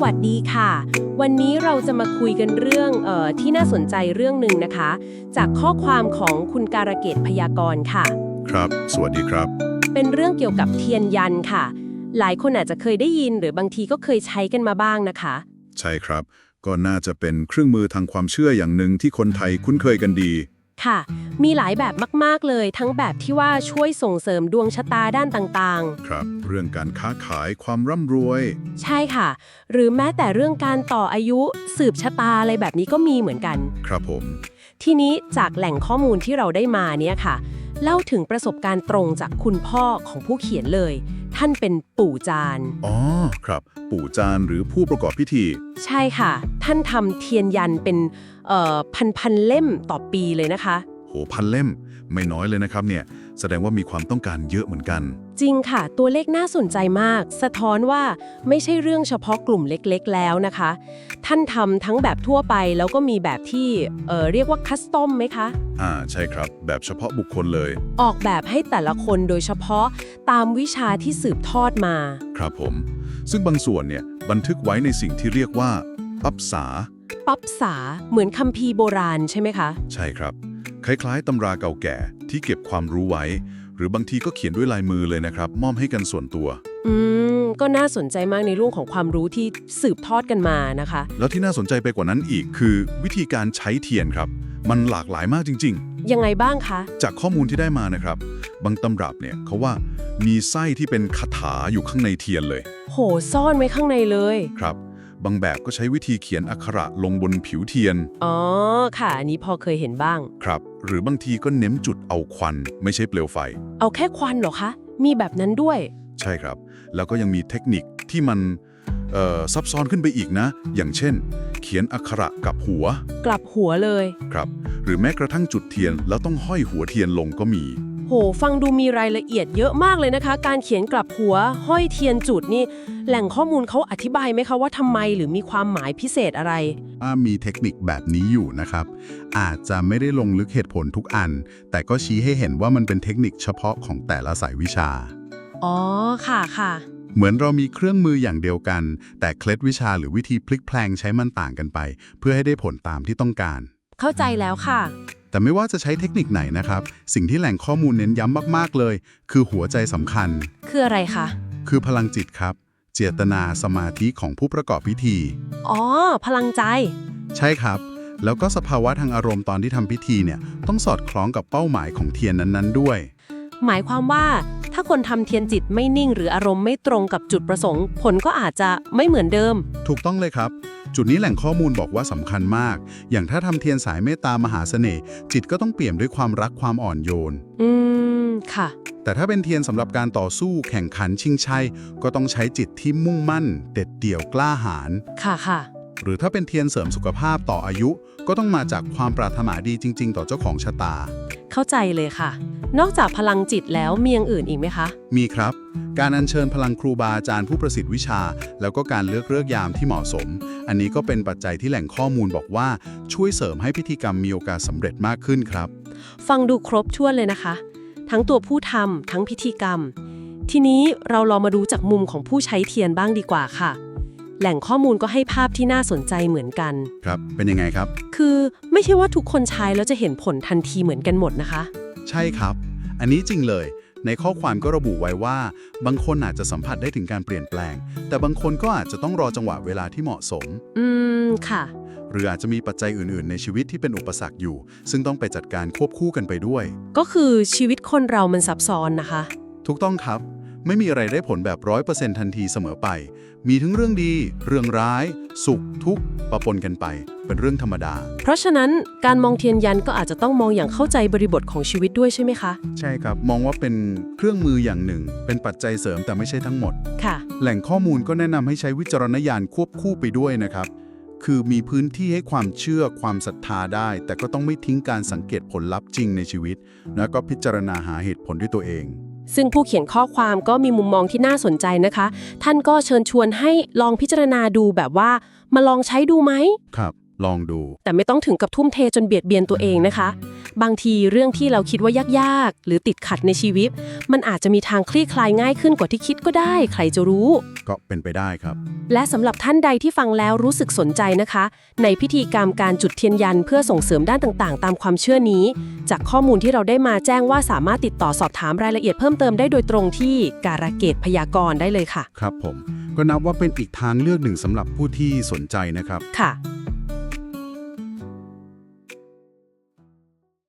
สวัสดีค่ะ วันนี้เราจะมาคุยกันเรื่องเออที่น่าสนใจเรื่องหนึ่งนะคะ จากข้อความของคุณการะเกตพยากรณ์ค่ะ ครับ สวัสดีครับ เป็นเรื่องเกี่ยวกับเทียนยันค่ะ หลายคนอาจจะเคยได้ยินหรือบางทีก็เคยใช้กันมาบ้างนะคะ ใช่ครับ ก็น่าจะเป็นเครื่องมือทางความเชื่ออย่างหนึ่งที่คนไทยคุ้นเคยกันดี ค่ะ มีหลายแบบมาก ๆ เลย ทั้งแบบที่ว่าช่วยส่งเสริมดวงชะตาด้านต่างครับ เรื่องการค้าขายความร่ำรวยๆใช่ค่ะ หรือแม้แต่เรื่องการต่ออายุสืบชะตาอะไรแบบนี้ก็มีเหมือนกัน ครับผม ทีนี้จากแหล่งข้อมูลที่เราได้มาเนี่ยค่ะ เล่าถึงประสบการณ์ตรงจากคุณพ่อของผู้เขียนเลย ท่านเป็นปู่จาน อ๋อ ครับ ปู่จานหรือผู้ประกอบพิธี ใช่ค่ะ ท่านทำเทียนยันเป็นเอ่อพันพันๆเล่มต่อปีเลยนะคะ โหพันเล่ม ไม่น้อยเลยนะครับเนี่ย แสดงว่ามีความต้องการเยอะเหมือนกัน จริงค่ะ ตัวเลขน่าสนใจมาก สะท้อนว่าไม่ใช่เรื่องเฉพาะกลุ่มเล็กๆ แล้วนะคะ ท่านทำทั้งแบบทั่วไปแล้วก็มีแบบที่เอ่อเรียกว่าคัสตอมไหมคะ อ่าใช่ครับ แบบเฉพาะบุคคลเลย ออกแบบให้แต่ละคนโดยเฉพาะตามวิชาที่สืบทอดมา ครับผม ซึ่งบางส่วนเนี่ยบันทึกไว้ในสิ่งที่เรียกว่าปับษาปั๊บษาเหมือนคัมภีร์โบราณใช่ไหมคะ ใช่ครับ คล้ายๆตำราเก่าแก่ที่เก็บความรู้ไว้ หรือบางทีก็เขียนด้วยลายมือเลยนะครับ มอบให้กันส่วนตัว อืม ก็น่าสนใจมากในเรื่องของความรู้ที่สืบทอดกันมานะคะ แล้วที่น่าสนใจไปกว่านั้นอีกคือ วิธีการใช้เทียนครับ มันหลากหลายมากจริง ยังไงบ้างคะ ๆ จากข้อมูลที่ได้มานะครับ บางตำรับเนี่ยเขาว่ามีไส้ที่เป็นคาถาอยู่ข้างในเทียนเลยโหซ่อนไว้ข้างในเลย ครับ บางแบบก็ใช้วิธีเขียนอักขระลงบนผิวเทียน อ๋อ ค่ะ อันนี้พอเคยเห็นบ้าง ครับ หรือบางทีก็เน้นจุดเอาควัน ไม่ใช่เปลวไฟ เอาแค่ควันเหรอคะ มีแบบนั้นด้วย ใช่ครับ แล้วก็ยังมีเทคนิคที่มันเอ่อซับซ้อนขึ้นไปอีกนะ อย่างเช่น เขียนอักขระกับหัว กลับหัวเลย ครับ หรือแม้กระทั่งจุดเทียนแล้วต้องห้อยหัวเทียนลงก็มี โห ฟังดูมีรายละเอียดเยอะมากเลยนะคะ การเขียนกลับหัวห้อยเทียนจุดนี่ แหล่งข้อมูลเขาอธิบายไหมคะว่าทำไมหรือมีความหมายพิเศษอะไร ว่ามีเทคนิคแบบนี้อยู่นะครับ อาจจะไม่ได้ลงลึกเหตุผลทุกอัน แต่ก็ชี้ให้เห็นว่ามันเป็นเทคนิคเฉพาะของแต่ละสายวิชา อ๋อ ค่ะค่ะ เหมือนเรามีเครื่องมืออย่างเดียวกัน แต่เคล็ดวิชาหรือวิธีพลิกแพลงใช้มันต่างกันไป เพื่อให้ได้ผลตามที่ต้องการ เข้าใจแล้วค่ะ แต่ไม่ว่าจะใช้เทคนิคไหนนะครับ สิ่งที่แหล่งข้อมูลเน้นย้ำมากๆเลย คือหัวใจสำคัญ คืออะไรคะ คือพลังจิตครับ เจตนาสมาธิของผู้ประกอบพิธี อ๋อ พลังใจ ใช่ครับ แล้วก็สภาวะทางอารมณ์ตอนที่ทำพิธีเนี่ยต้องสอดคล้องกับเป้าหมายของเทียนนั้นๆด้วย หมายความว่าถ้า คนทำเทียนจิตไม่นิ่ง หรืออารมณ์ไม่ตรงกับจุดประสงค์ ผลก็อาจจะไม่เหมือนเดิม ถูกต้องเลยครับ จุดนี้แหล่งข้อมูลบอกว่าสำคัญมาก อย่างถ้าทำเทียนสายเมตตามหาเสน่ห์จิตก็ต้องเปี่ยมด้วยความรักความอ่อนโยน อืม ค่ะ แต่ถ้าเป็นเทียนสำหรับการต่อสู้แข่งขันชิงชัย ก็ต้องใช้จิตที่มุ่งมั่น เด็ดเดี่ยวกล้าหาญค่ะค่ะ หรือถ้าเป็นเทียนเสริมสุขภาพต่ออายุ ก็ต้องมาจากความปรารถนาดีจริง ๆ ต่อเจ้าของชะตา เข้าใจเลยค่ะ นอกจากพลังจิตแล้วมีอย่างอื่นอีกไหมคะ มีครับ การอัญเชิญพลังครูบาอาจารย์ผู้ประสิทธิ์วิชา แล้วก็การเลือกเลือกยามที่เหมาะสม อันนี้ก็เป็นปัจจัยที่แหล่งข้อมูลบอกว่า ช่วยเสริมให้พิธีกรรมมีโอกาสสำเร็จมากขึ้นครับ ฟังดูครบถ้วนเลยนะคะ ทั้งตัวผู้ทำทั้งพิธีกรรม ทีนี้เราลองมาดูจากมุมของผู้ใช้เทียนบ้างดีกว่าค่ะแหล่งข้อมูลก็ให้ภาพที่น่าสนใจเหมือนกัน ครับ เป็นยังไงครับ คือไม่ใช่ว่าทุกคนใช้แล้วจะเห็นผลทันทีเหมือนกันหมดนะคะ ใช่ครับ อันนี้จริงเลย ในข้อความก็ระบุไว้ว่า บางคนอาจจะสัมผัสได้ถึงการเปลี่ยนแปลง แต่บางคนก็อาจจะต้องรอจังหวะเวลาที่เหมาะสม อืม ค่ะ หรืออาจจะมีปัจจัยอื่นๆ ในชีวิตที่เป็นอุปสรรคอยู่ ซึ่งต้องไปจัดการควบคู่กันไปด้วย ก็คือชีวิตคนเรามันซับซ้อนนะคะ ถูกต้องครับ ไม่มีอะไรได้ผลแบบร้อยเปอร์เซ็นทันทีเสมอไป มีทั้งเรื่องดี เรื่องร้าย สุขทุกข์ปะปนกันไป เป็นเรื่องธรรมดา เพราะฉะนั้นการมองเทียนยันก็อาจจะต้องมองอย่างเข้าใจบริบทของชีวิตด้วยใช่ไหมคะ ใช่ครับ มองว่าเป็นเครื่องมืออย่างหนึ่ง เป็นปัจจัยเสริมแต่ไม่ใช่ทั้งหมด ค่ะ แหล่งข้อมูลก็แนะนำให้ใช้วิจารณญาณควบคู่ไปด้วยนะครับ คือมีพื้นที่ให้ความเชื่อความศรัทธาได้ แต่ก็ต้องไม่ทิ้งการสังเกตผลลัพธ์จริงในชีวิต แล้วก็พิจารณาหาเหตุผลด้วยตัวเอง ซึ่งผู้เขียนข้อความก็มีมุมมองที่น่าสนใจนะคะ ท่านก็เชิญชวนให้ลองพิจารณาดูแบบว่า มาลองใช้ดูไหมครับ ลองดู แต่ไม่ต้องถึงกับทุ่มเทจนเบียดเบียนตัวเองนะคะ บางทีเรื่องที่เราคิดว่ายากๆ หรือติดขัดในชีวิต มันอาจจะมีทางคลี่คลายง่ายขึ้นกว่าที่คิดก็ได้ ใครจะรู้ ก็เป็นไปได้ครับ และสำหรับท่านใดที่ฟังแล้วรู้สึกสนใจนะคะ ในพิธีกรรมการจุดเทียนยันเพื่อส่งเสริมด้านต่างๆ ตามความเชื่อนี้ จากข้อมูลที่เราได้มาแจ้งว่าสามารถติดต่อสอบถามรายละเอียดเพิ่มเติมได้โดยตรงที่การะเกตพยากรณ์ได้เลยค่ะ ครับผม ก็นับว่าเป็นอีกทางเลือกหนึ่งสำหรับผู้ที่สนใจนะครับ ค่ะ